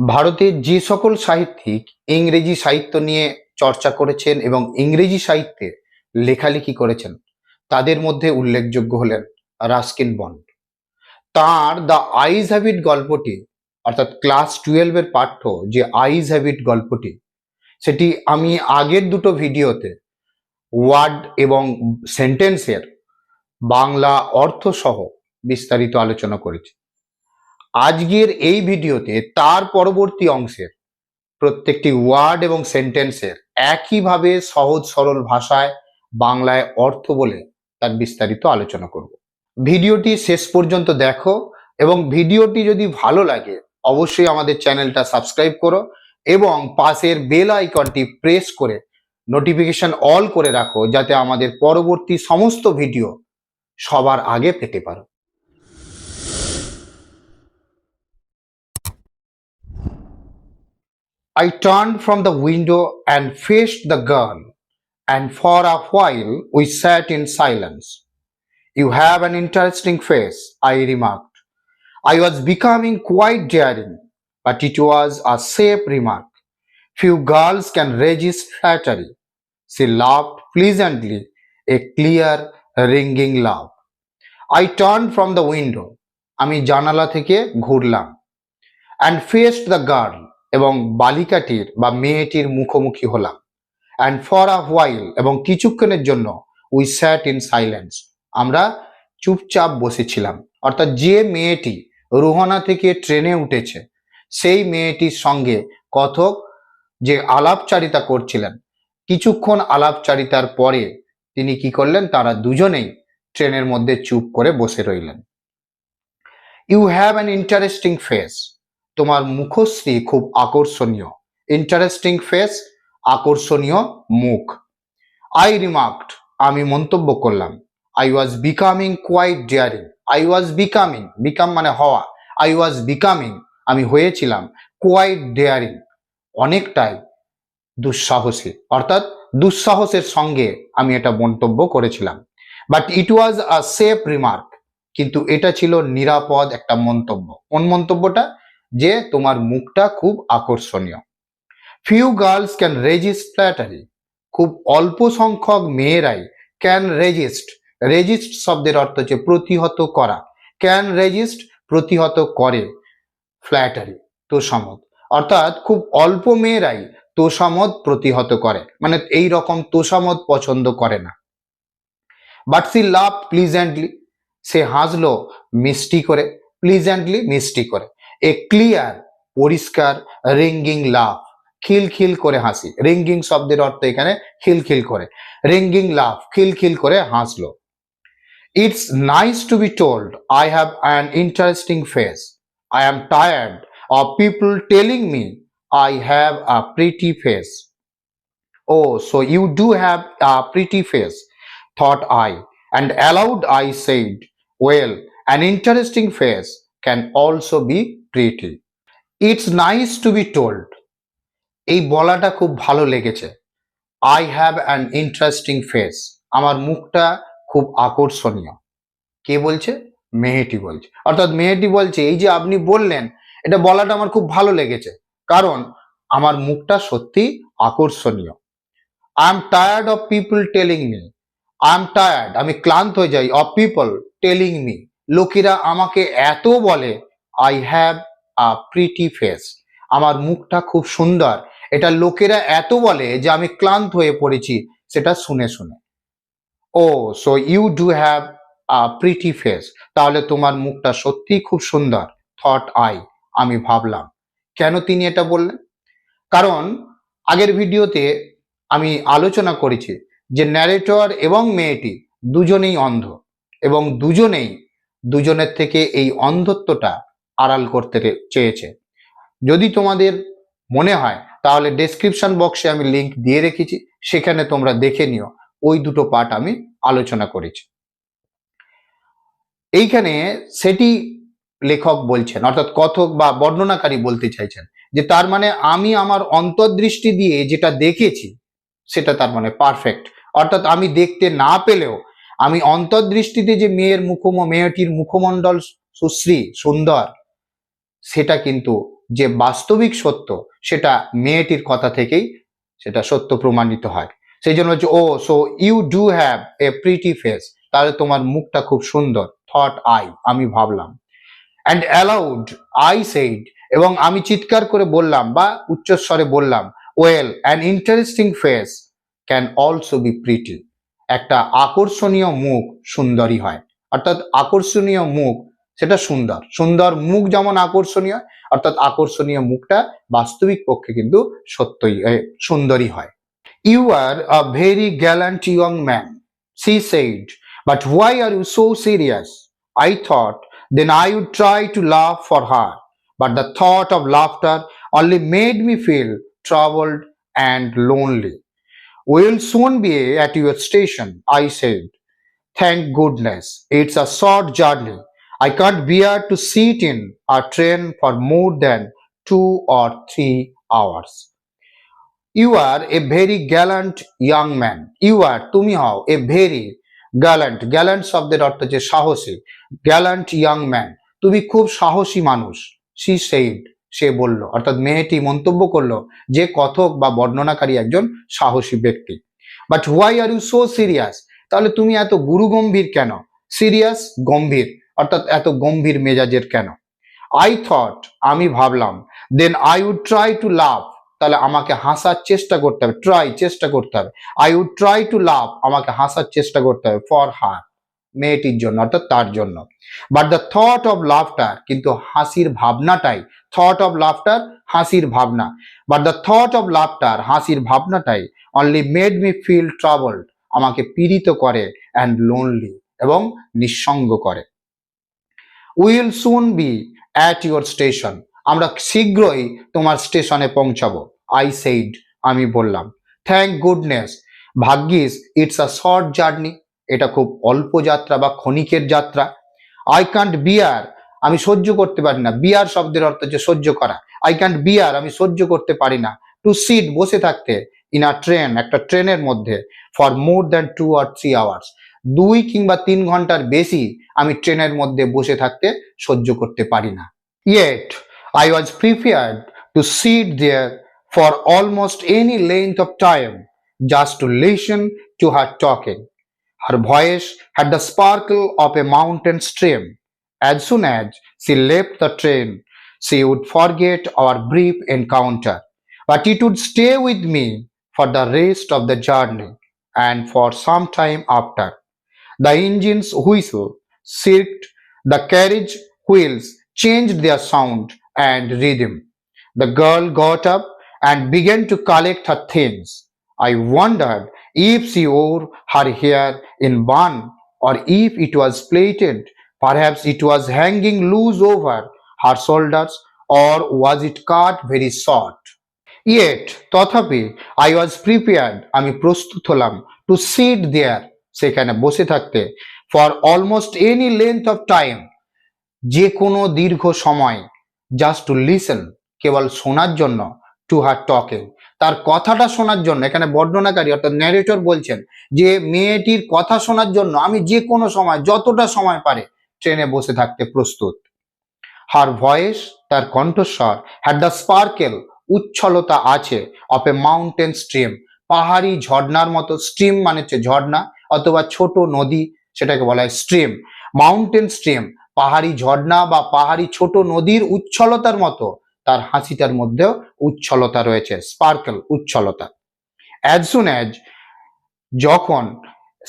ভারতের যে সকল সাহিত্যিক ইংরেজি সাহিত্য নিয়ে চর্চা করেছেন এবং ইংরেজি সাহিত্যে লেখালেখি করেছেন, তাদের মধ্যে উল্লেখযোগ্য হলেন রাস্কিন বন্ড। তার দ্য আইজ হ্যাবিট গল্পটি, অর্থাৎ ক্লাস টুয়েলভের পাঠ্য যে আইজ হ্যাবিট গল্পটি, সেটি আমি আগের দুটো ভিডিওতে ওয়ার্ড এবং সেন্টেন্সের বাংলা অর্থ সহ বিস্তারিত আলোচনা করেছি। আজকের এই ভিডিওতে তার পরবর্তী অংশের প্রত্যেকটি ওয়ার্ড এবং সেন্টেন্সের একইভাবে সহজ সরল ভাষায় বাংলায় অর্থ বলে তার বিস্তারিত আলোচনা করব। ভিডিওটি শেষ পর্যন্ত দেখো এবং ভিডিওটি যদি ভালো লাগে, অবশ্যই আমাদের চ্যানেলটা সাবস্ক্রাইব করো এবং পাশের বেল আইকনটি প্রেস করে নোটিফিকেশন অল করে রাখো যাতে আমাদের পরবর্তী সমস্ত ভিডিও সবার আগে পেতে পারো। I turned from the window and faced the girl, and for a while we sat in silence. You have an interesting face, I remarked. I was becoming quite daring, but it was a safe remark. Few girls can resist flattery. She laughed pleasantly, a clear, ringing laugh. I turned from the window. আমি জানালা থেকে ঘুরলাম and fest the girl এবং বালিকাটির বা মেয়েটির মুখোমুখি হলাম। And for a while এবং কিছুক্ষণের জন্য উই স্যাট ইন সাইলেন্স আমরা চুপচাপ বসেছিলাম। অর্থাৎ যে মেয়েটি রোহানা থেকে ট্রেনে উঠেছে, সেই মেয়েটির সঙ্গে কথক যে আলাপচারিতা করছিলেন, কিছুক্ষণ আলাপচারিতার পরে তিনি কি করলেন, তারা দুজনেই ট্রেনের মধ্যে চুপ করে বসে রইলেন। You have an interesting face তোমার মুখশ্রী খুব আকর্ষণীয়। ইন্টারেস্টিং ফেস আকর্ষণীয় মুখ। আই রিমার্কড আমি মন্তব্য করলাম। I was becoming quite daring I was becoming become মানে হওয়া। আই ওয়াজ বিকামিং আমি হয়েছিলাম কোয়াইট ডেয়ারিং অনেকটাই দুঃসাহসী। অর্থাৎ দুঃসাহসের সঙ্গে আমি এটা মন্তব্য করেছিলাম। But it was a safe remark কিন্তু এটা ছিল নিরাপদ একটা মন্তব্য। কোন মন্তব্যটা? যে তোমার মুখটা খুব আকর্ষণীয়। Few girls can resist flattery খুব অল্প সংখ্যক মেয়েরাই ক্যান রেজিস্ট রেজিস্ট শব্দের অর্থ হচ্ছে প্রতিহত করা। ক্যান রেজিস্ট প্রতিহত করে। ফ্ল্যাটারি তোষামত অর্থাৎ খুব অল্প মেয়েরাই তোষামত প্রতিহত করে। মানে এই রকম তোষামত পছন্দ করে না। বাট সি লাভ প্লিজেন্টলি সে হাসলো মিষ্টি করে। প্লিজেন্টলি মিষ্টি করে। এ ক্লিয়ার পরিষ্কার রিঙ্গিং লাভ খিলখিল করে হাসি। রিঙ্গিং শব্দের অর্থ এখানে খিলখিল করে। রিঙ্গিং লাভ খিলখিল করে হাসলো। It's nice to be told I have an interesting face I am tired of people telling me I have a pretty face oh so you do have a pretty face thought I, and aloud I said, Well, an interesting face can also be pretty. It's nice to be told. এই বলাটা খুব ভালো লেগেছে। I have an interesting face আমার মুখটা খুব আকর্ষণীয়। কে বলছে? মেহেটি বলছে। অর্থাৎ মেহেটি বলছে, এই যে আপনি বললেন, এটা বলাটা আমার খুব ভালো লেগেছে। কারণ আমার মুখটা সত্যি আকর্ষণীয়। I am tired of people telling me I am tired আমি ক্লান্ত হয়ে যাই। অফ পিপল টেলিং মি লোকেরা আমাকে এত বলে I have a pretty face আমার মুখটা খুব সুন্দর। এটা লোকেরা এত বলে যে আমি ক্লান্ত হয়ে পড়েছি, সেটা শুনে শুনে। ও so you do have a pretty face তাহলে তোমার মুখটা সত্যি খুব সুন্দর। থট আই আমি ভাবলাম। কেন তিনি এটা বললেন? কারণ আগের ভিডিওতে আমি আলোচনা করেছি যে ন্যারেটর এবং মেয়েটি দুজনেই অন্ধ এবং দুজনেই, দুজনের থেকে এই অন্ধত্বটা আড়াল করতে চেয়েছে। যদি তোমাদের মনে হয়, তাহলে ডেসক্রিপশন বক্সে আমি লিংক দিয়ে রেখেছি, সেখানে তোমরা দেখে নিও। ওই দুটো পার্ট আমি আলোচনা করেছি। এইখানে সেটি লেখক বলছেন, অর্থাৎ কথক বা বর্ণনাকারী বলতে চাইছেন, যে তার মানে আমি আমার অন্তর্দৃষ্টি দিয়ে যেটা দেখেছি, সেটা তার মানে পারফেক্ট অর্থাৎ আমি দেখতে না পেলেও, আমি অন্তর্দৃষ্টিতে যে মেয়ের মুখম, মেয়েটির মুখমণ্ডল সুশ্রী সুন্দর সেটা কিন্তু যে বাস্তবিক সত্য, সেটা মেয়েটির কথা থেকেই সেটা সত্য প্রমাণিত হয়। সেই জন্য হচ্ছে ও so you do have a pretty face তাহলে তোমার মুখটা খুব সুন্দর। থট আই আমি ভাবলাম। অ্যান্ড অ্যালাউড আই সেইড এবং আমি চিৎকার করে বললাম বা উচ্চস্বরে বললাম well an interesting face can also be pretty একটা আকর্ষণীয় মুখ সুন্দরী হয়। অর্থাৎ আকর্ষণীয় মুখ সেটা সুন্দর সুন্দর মুখ যেমন আকর্ষণীয় অর্থাৎ আকর্ষণীয় মুখটা বাস্তবিক পক্ষে কিন্তু সত্যই সুন্দরী হয় you are a very gallant young man she said but why are you so serious I thought then I would try to laugh for her but the thought of laughter only made me feel troubled and lonely. We'll soon be at your station, I said. Thank goodness, it's a short journey. I can't bear to sit in a train for more than two or three hours. You are a very gallant young man. You are, তুমি হও, a very gallant. Gallant শব্দের অর্থ হচ্ছে সাহসী gallant young man তুমি খুব সাহসী মানুষ সি সেইড সে বলল অর্থাৎ মেয়েটি মন্তব্য করল যে কথক বা বর্ণনাকারী একজন সাহসী ব্যক্তি but why are you so serious তাহলে তুমি এত গুরুগম্ভীর কেন সিরিয়াস গম্ভীর অর্থাৎ এত গম্ভীর মেজাজের কেন? আই থট আমি ভাবলাম then I would try to laugh তাহলে আমাকে হাসার চেষ্টা করতে হবে ট্রাই চেষ্টা করতে হবে। I would try to laugh আমাকে হাসার চেষ্টা করতে হবে ফর হার মেয়েটির জন্য, অর্থাৎ তার জন্য। But the thought of laughter কিন্তু হাসির ভাবনাটাই থট অফ লাফটার হাসির ভাবনা। But the thought of laughter হাসির ভাবনাটাই only made me feel troubled আমাকে পীড়িত করে অ্যান্ড লোনলি এবং নিঃসঙ্গ করে। Will soon be at your station আমরা শীঘ্রই তোমার স্টেশনে পৌঁছাবো। আই সেইড আমি বললাম থ্যাংক গুডনেস ভাগ্যিস ইটস আ শর্ট জার্নি এটা খুব অল্প যাত্রা বা ক্ষণিকের যাত্রা। আই কান্ট বিয়ার আমি সহ্য করতে পারি না। বিয়ার শব্দের অর্থ হচ্ছে সহ্য করা। আই ক্যান্ট বিয়ার আমি সহ্য করতে পারি না। টু সিট বসে থাকতে ইন আ ট্রেন একটা ট্রেনের মধ্যে for more than two or three hours দুই কিংবা তিন ঘণ্টার বেশি আমি ট্রেনের মধ্যে বসে থাকতে সহ্য করতে পারি না yet I was prepared to sit there for almost any length of time just to listen to her talking Her voice had the sparkle of a mountain stream. As soon as she left the train, she would forget our brief encounter, but it would stay with me for the rest of the journey and for some time after. The engine's whistle shrieked, the carriage wheels changed their sound and rhythm. The girl got up and began to collect her things. I wondered if she wore her hair in bun or if it was plaited. Perhaps it was hanging loose over her shoulders or was it cut very short. Yet, তথাপি I was prepared আমি প্রস্তুত হলাম two sit দেয়ার সেখানে বসে থাকতে for almost any length of time যে কোনো দীর্ঘ সময় জাস্ট টু লিসেন কেবল শোনার জন্য টু হার টকিং তার কথাটা শোনার জন্য, এখানে বর্ণনাকারী অর্থাৎ ন্যারেটর বলছেন যে, মেয়েটির কথা শোনার জন্য আমি যে কোনো সময়, যতটা সময় পারে, ট্রেনে বসে থাকতে প্রস্তুত। হার ভয়েস তার কণ্ঠস্বর হ্যাড দ্য স্পার্কেল উচ্ছলতা আছে অফ এ মাউন্টেন স্ট্রিম পাহাড়ি ঝর্ণার মতো স্ট্রিম মানে হচ্ছে ঝর্ণা অথবা ছোট নদী, সেটাকে বলা হয় স্ট্রিম মাউন্টেন স্ট্রিম পাহাড়ি ঝর্ণা বা পাহাড়ি ছোট নদীর উচ্ছলতার মতো, তার হাসিটার মধ্যেও উচ্ছলতা রয়েছে স্পার্কেল উচ্ছলতা। অ্যাজ সুন অ্যাজ যখন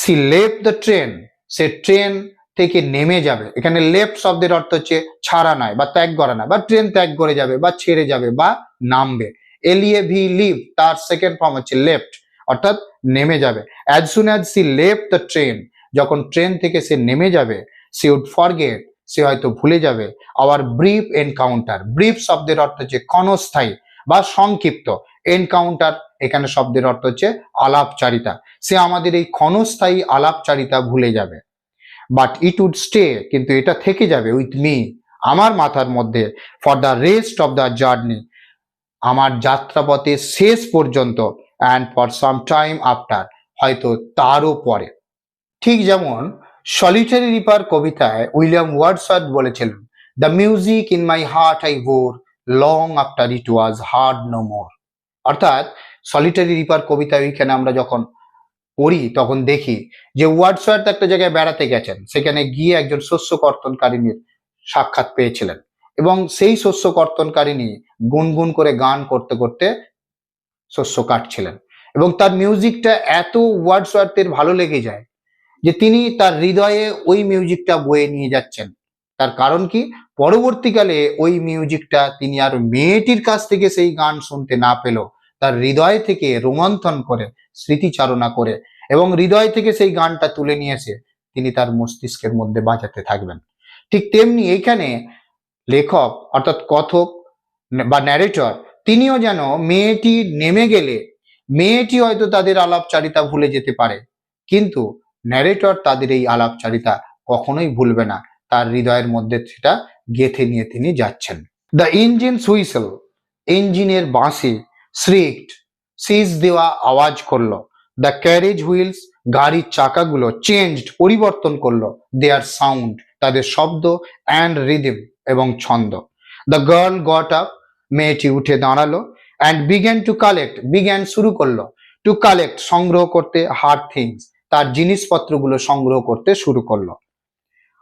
সি লেফট দ্য ট্রেন সে ট্রেন থেকে নেমে যাবে, এখানে লেফট শব্দের অর্থ হচ্ছে ছাড়া নয় বা ত্যাগ করা নয়, বা ট্রেন ত্যাগ করে যাবে বা ছেড়ে যাবে বা নামবে। এলিয়ে ভি লিভ তার সেকেন্ড ফর্ম হচ্ছে লেফট অর্থাৎ নেমে যাবে। As soon as she left the train যখন ট্রেন থেকে সে নেমে যাবে সি উড ফরগেট সে হয়তো ভুলে যাবে। আওয়ার ব্রিফ এনকাউন্টার ব্রিফ শব্দের অর্থ হচ্ছে ক্ষণস্থায়ী বা সংক্ষিপ্ত। এনকাউন্টার এখানে শব্দের অর্থ হচ্ছে আলাপচারিতা। সে আমাদের এই ক্ষণস্থায়ী আলাপচারিতা ভুলে যাবে। বাট ইট উড স্টে কিন্তু এটা থেকে যাবে উইথ মি আমার মাথার মধ্যে for the rest of the journey আমার যাত্রাপথে শেষ পর্যন্ত। And for some time after হয়তো তারও পরে ঠিক যেমন সলিটারি রিপার কবিতায় উইলিয়াম ওয়ার্ডসওয়ার্থ বলেছিলেন, The music in my heart I wore long after it was heard no more. অর্থাৎ সলিটারি রিপার কবিতা ওইখানে আমরা যখন পড়ি, তখন দেখি যে ওয়ার্ডসওয়ার্থ একটা জায়গায় বেড়াতে গেছেন, সেখানে গিয়ে একজন শস্য কর্তনকারিনীর সাক্ষাৎ পেয়েছিলেন এবং সেই শস্য কর্তনকারিনী গুনগুন করে গান করতে করতে শস্য কাটছিলেন এবং তার মিউজিকটা এত ওয়ার্ডসওয়ার্থের ভালো লেগে যায় যে তিনি তার হৃদয়ে ওই মিউজিকটা বয়ে নিয়ে যাচ্ছেন। তার কারণ কি? পরবর্তীকালে ওই মিউজিকটা তিনি আর মেয়েটির কাছ থেকে সেই গান শুনতে না পেল। তার হৃদয় থেকে রোমন্থন করে, স্মৃতিচারণা করে এবং হৃদয় থেকে সেই গানটা তুলে নিয়ে এসে তিনি তার মস্তিষ্কের মধ্যে বাজাতে থাকবেন। ঠিক তেমনি এইখানে লেখক অর্থাৎ কথক বা ন্যারেটর তিনিও যেন মেয়েটি নেমে গেলে মেয়েটি হয়তো তাদের আলাপচারিতা ভুলে যেতে পারে। কিন্তু ন্যারেটর তাদের এই আলাপচারিতা কখনোই ভুলবে না। তার হৃদয়ের মধ্যে সেটা গেথে নিয়ে তিনি যাচ্ছেন। দ্য ইঞ্জিন সুইসেল ইঞ্জিনের বাঁশি শ্রিক্ট সিজ দেওয়া আওয়াজ করল। দ্য ক্যারেজ হুইলস গাড়ির চাকাগুলো চেঞ্জড পরিবর্তন করল। দেয়ার সাউন্ড তাদের শব্দ অ্যান্ড রিদিম এবং ছন্দ। দ্য গার্ল গট আপ মেয়েটি উঠে দাঁড়াল অ্যান্ড বিগ্যান টু কালেক্ট বিজ্ঞান শুরু করল টু কালেক্ট সংগ্রহ করতে হার্ড থিংস তার জিনিসপত্রগুলো সংগ্রহ করতে শুরু করল।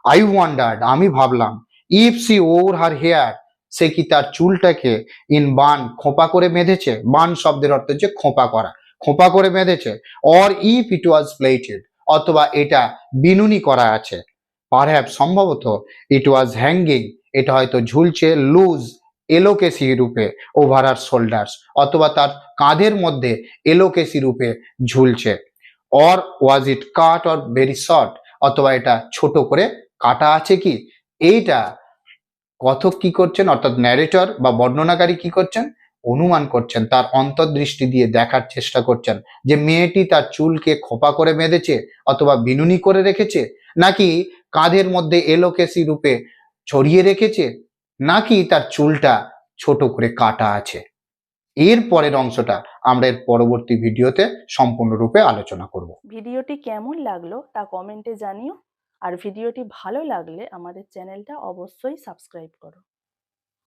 আই ওয়ান্ডার্ড আমি ভাবলাম if she wore her hair সে কি তার চুলটাকে ইন বান খোপা করে বেঁধেছে? বান শব্দের অর্থ হচ্ছে খোপা করা। খোপা করে বেঁধেছে? Or if it was plaited অথবা এটা বিনুনি করা আছে। পারহ্যাপ সম্ভবত ইট ওয়াজ হ্যাঙ্গিং এটা হয়তো ঝুলছে লুজ এলোকেসি রূপে ওভার আর শোল্ডার্স অথবা তার কাঁধের মধ্যে এলোকেসি রূপে ঝুলছে। Or was it cut or very short অথবা এটা ছোট করে কাটা আছে কি? এইটা কথক কি করছেন, অর্থাৎ ন্যারেটর বা বর্ণনাকারী কি করছেন? অনুমান করছেন, তার অন্তর্দৃষ্টি দিয়ে দেখার চেষ্টা করছেন যে মেয়েটি তার চুলকে খোপা করে বেঁধেছে অথবা বিনুনি করে রেখেছে, নাকি কাঁধের মধ্যে এলোকেসি রূপে ছড়িয়ে রেখেছে? নাকি তার চুলটা ছোট করে কাটা আছে। এর পরের অংশটা আমরা এর পরবর্তী ভিডিওতে সম্পূর্ণরূপে আলোচনা করব। ভিডিওটি কেমন লাগল তা কমেন্টে জানিও। আর ভিডিওটি ভালো লাগলে আমাদের চ্যানেলটা অবশ্যই সাবস্ক্রাইব করো।